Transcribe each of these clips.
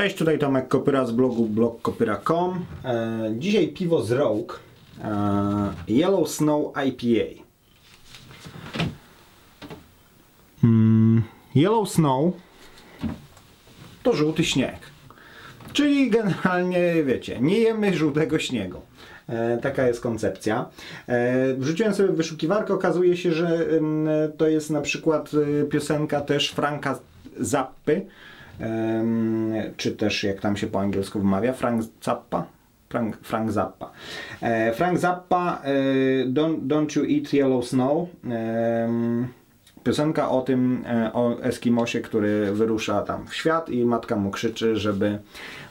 Cześć, tutaj Tomek Kopyra z blogu blogkopyra.com. E, dzisiaj piwo z Rogue e, Yellow Snow IPA. Mm, Yellow Snow to żółty śnieg. Czyli generalnie, wiecie, nie jemy żółtego śniegu. E, taka jest koncepcja. E, wrzuciłem sobie wyszukiwarkę, okazuje się, że ym, to jest na przykład y, piosenka też Franka Zappy, czy też jak tam się po angielsku wymawia, Frank Zappa. Frank, Frank Zappa. E, Frank Zappa, e, don't, don't You Eat Yellow Snow. Piosenka o tym, e, o Eskimosie, który wyrusza tam w świat i matka mu krzyczy, żeby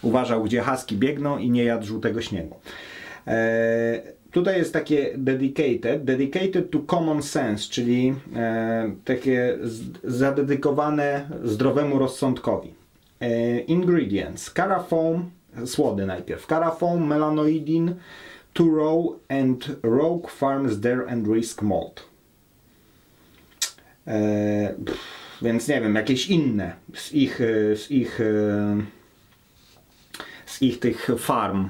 uważał, gdzie haski biegną i nie jadł żółtego śniegu. Tutaj jest takie dedicated, dedicated to common sense, czyli takie zadedykowane zdrowemu rozsądkowi. E, ingredients: carafoam, słody najpierw, carafoam, melanoidin, Turo and Rogue Farms Dare and Risk Malt. E, pff, więc nie wiem, jakieś inne z ich, e, z ich, z ich tych farm.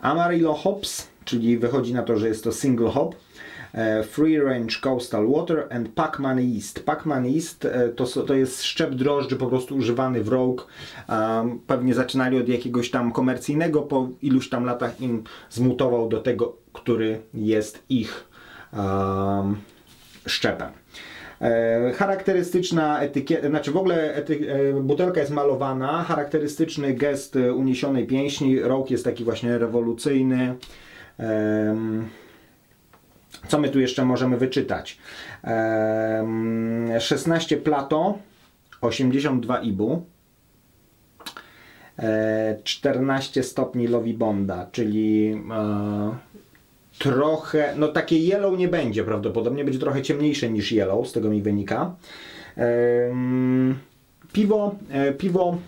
Amarillo Hops, czyli wychodzi na to, że jest to single hop. E, Free Range Coastal Water and Pacman East. Pacman East e, to, to jest szczep drożdży po prostu używany w Rogue. Um, pewnie zaczynali od jakiegoś tam komercyjnego, po iluś tam latach im zmutował do tego, który jest ich um, szczepem. E, charakterystyczna etykieta, znaczy w ogóle ety, e, butelka jest malowana, charakterystyczny gest e, uniesionej pięśni, Rogue jest taki właśnie rewolucyjny. Em, co my tu jeszcze możemy wyczytać? Em, 16 plato, 82 ibu, e, 14 stopni Lovibonda, czyli e, trochę, no takie yellow nie będzie prawdopodobnie, będzie trochę ciemniejsze niż yellow, z tego mi wynika. Piwo, e, piwo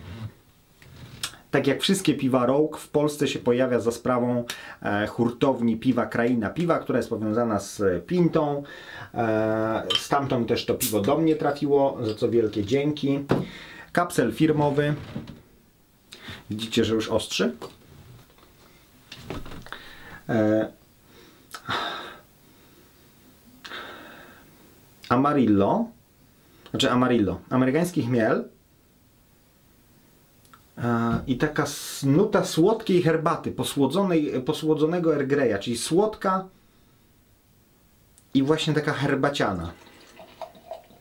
tak jak wszystkie piwa Rogue, w Polsce się pojawia za sprawą e, hurtowni piwa Kraina Piwa, która jest powiązana z Pintą. E, stamtąd też to piwo do mnie trafiło, za co wielkie dzięki. Kapsel firmowy. Widzicie, że już ostrzy. E, Amarillo, znaczy Amarillo, amerykański chmiel e, i taka nuta słodkiej herbaty, posłodzonej, posłodzonego Earl Greya, czyli słodka i właśnie taka herbaciana.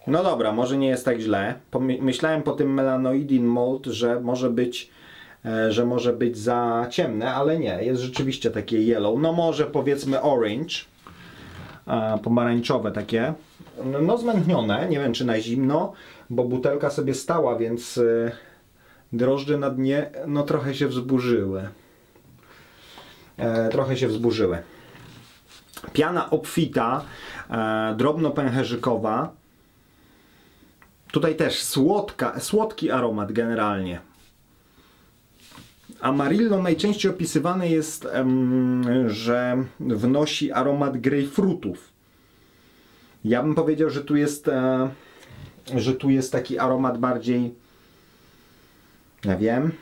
No dobra, może nie jest tak źle. Myślałem po tym melanoidin malt, że może być e, że może być za ciemne, ale nie, jest rzeczywiście takie yellow. No może powiedzmy orange, e, pomarańczowe takie. No, no zmętnione, nie wiem czy na zimno, bo butelka sobie stała, więc e, drożdże na dnie no trochę się wzburzyły. E, trochę się wzburzyły. Piana obfita, e, drobno-pęcherzykowa. Tutaj też słodka, słodki aromat generalnie. Amarillo najczęściej opisywane jest, że wnosi aromat grejpfrutów. Ja bym powiedział, że tu jest, e, że tu jest taki aromat bardziej, ja wiem,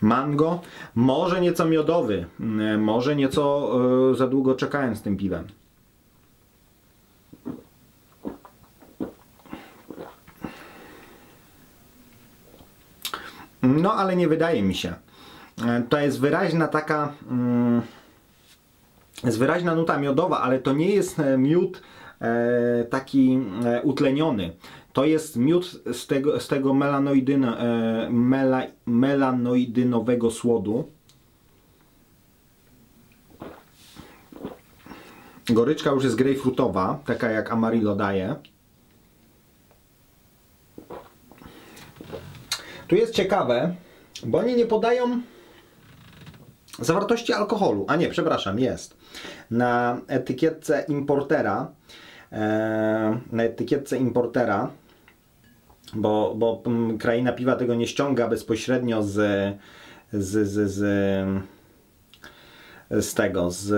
mango, może nieco miodowy, m, może nieco e, za długo czekałem z tym piwem. No, ale nie wydaje mi się. E, To jest wyraźna taka. Mm, jest wyraźna nuta miodowa, ale to nie jest e, miód taki e, utleniony. To jest miód z tego, z tego melanoidyno, e, mela, melanoidynowego słodu. Goryczka już jest grejpfrutowa, taka jak Amarillo daje. Tu jest ciekawe, bo oni nie podają zawartości alkoholu. A nie, przepraszam, jest. Na etykietce importera, e, na etykietce importera, bo, bo mm, kraina piwa tego nie ściąga bezpośrednio z, z, z, z, z tego, z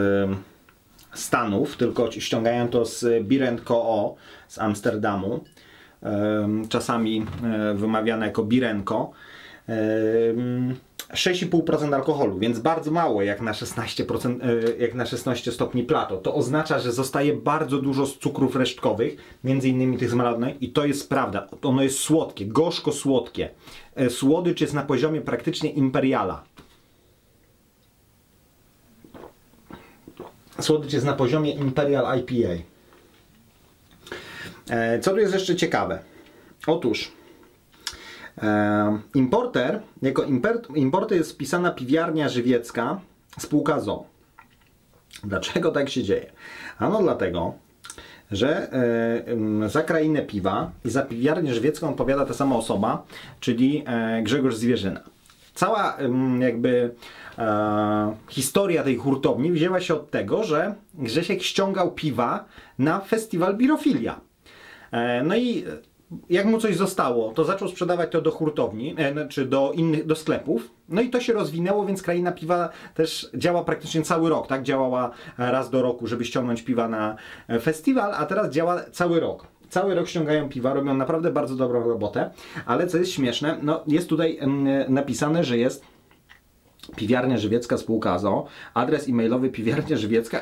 Stanów, tylko ściągają to z Beer Co. z Amsterdamu. em, czasami e, wymawiane jako birenko. Em, 6,5% alkoholu, więc bardzo mało jak na 16%, e, jak na 16 stopni plato. To oznacza, że zostaje bardzo dużo z cukrów resztkowych, między innymi tych zmalonych i to jest prawda. Ono jest słodkie, gorzko słodkie. E, Słodycz jest na poziomie praktycznie imperiala. Słodycz jest na poziomie Imperial IPA. E, Co tu jest jeszcze ciekawe? Otóż importer, jako importer jest wpisana piwiarnia żywiecka, spółka ZO. Dlaczego tak się dzieje? Ano dlatego, że e, za krainę piwa i za piwiarnię żywiecką odpowiada ta sama osoba, czyli e, Grzegorz Zwierzyna. Cała jakby e, historia tej hurtowni wzięła się od tego, że Grzesiek ściągał piwa na festiwal Birofilia. No i jak mu coś zostało, to zaczął sprzedawać to do hurtowni, e, czy do innych, do sklepów. No i to się rozwinęło, więc kraina piwa też działa praktycznie cały rok, tak? Działała raz do roku, żeby ściągnąć piwa na e, festiwal, a teraz działa cały rok. Cały rok ściągają piwa, robią naprawdę bardzo dobrą robotę, ale co jest śmieszne, no jest tutaj em, napisane, że jest Piwiarnia Żywiecka Spółka ZO, adres e-mailowy piwiarnia żywiecka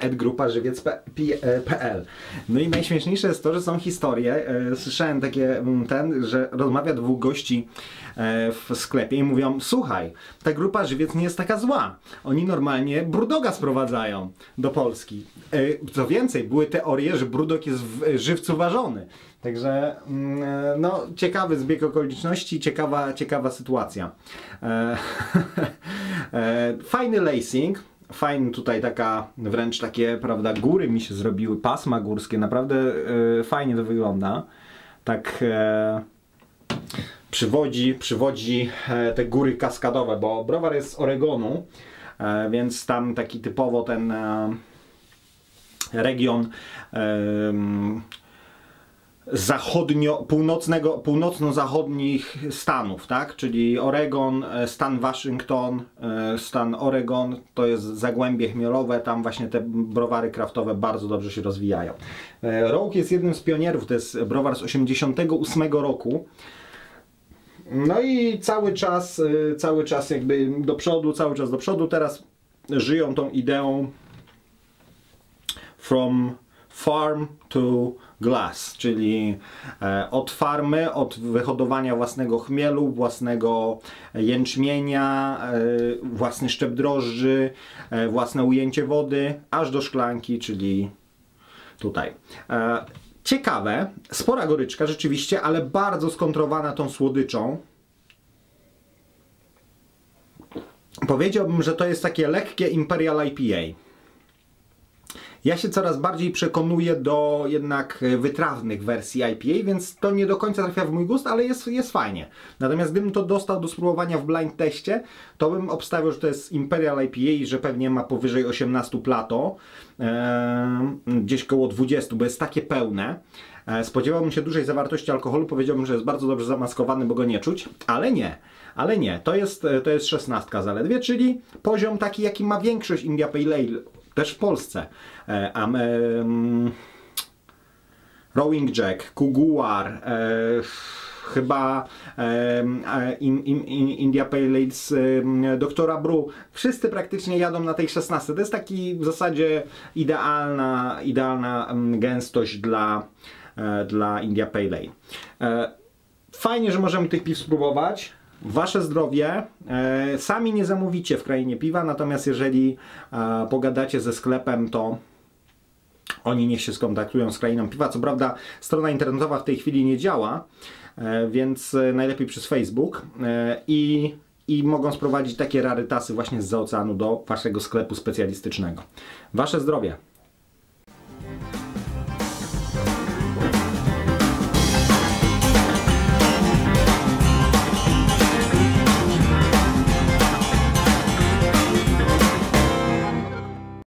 żywiec.pl No i najśmieszniejsze jest to, że są historie, e, słyszałem takie mm, ten, że rozmawia dwóch gości e, w sklepie i mówią, słuchaj, ta grupa Żywiec nie jest taka zła, oni normalnie Brudoga sprowadzają do Polski. E, Co więcej, były teorie, że Brudok jest w żywcu ważony. Także mm, e, no, ciekawy zbieg okoliczności, ciekawa, ciekawa sytuacja. E, e, fajny lacing, fajny tutaj taka, wręcz takie, prawda, góry mi się zrobiły, pasma górskie, naprawdę e, fajnie to wygląda. Tak e, przywodzi, przywodzi e, te góry kaskadowe, bo browar jest z Oregonu, e, więc tam taki typowo ten e, region em, zachodnio, północnego, północno-zachodnich stanów, tak? Czyli Oregon, e, stan Waszyngton, e, stan Oregon, to jest zagłębie chmielowe, tam właśnie te browary kraftowe bardzo dobrze się rozwijają. E, Rogue jest jednym z pionierów, to jest browar z 88 roku. No i cały czas, cały czas jakby do przodu, cały czas do przodu. Teraz żyją tą ideą from farm to glass, czyli e, od farmy, od wyhodowania własnego chmielu, własnego jęczmienia, e, własny szczep drożdży, e, własne ujęcie wody, aż do szklanki, czyli tutaj. Ciekawe, spora goryczka rzeczywiście, ale bardzo skontrowana tą słodyczą. Powiedziałbym, że to jest takie lekkie Imperial IPA. Ja się coraz bardziej przekonuję do jednak wytrawnych wersji IPA, więc to nie do końca trafia w mój gust, ale jest, jest fajnie. Natomiast gdybym to dostał do spróbowania w blind teście, to bym obstawiał, że to jest Imperial IPA i że pewnie ma powyżej 18 plato, gdzieś koło 20, bo jest takie pełne. E, Spodziewałbym się dużej zawartości alkoholu, powiedziałbym, że jest bardzo dobrze zamaskowany, bo go nie czuć, ale nie. Ale nie, to jest, to jest 16 zaledwie, czyli poziom taki, jaki ma większość India Pale Ale, też w Polsce. E, am, em, Rowing Jack, Kuguar, e, chyba e, in, in, in, India Pale Ale z em, doktora Bru. Wszyscy praktycznie jadą na tej 16. To jest taki w zasadzie idealna, idealna gęstość dla, e, dla India Pale Ale. E, Fajnie, że możemy tych piw spróbować. Wasze zdrowie. E, Sami nie zamówicie w krainie piwa, natomiast jeżeli e, pogadacie ze sklepem, to oni niech się skontaktują z krainą piwa. Co prawda strona internetowa w tej chwili nie działa, e, więc e, najlepiej przez Facebook e, i, i mogą sprowadzić takie rarytasy właśnie z oceanu do waszego sklepu specjalistycznego. Wasze zdrowie.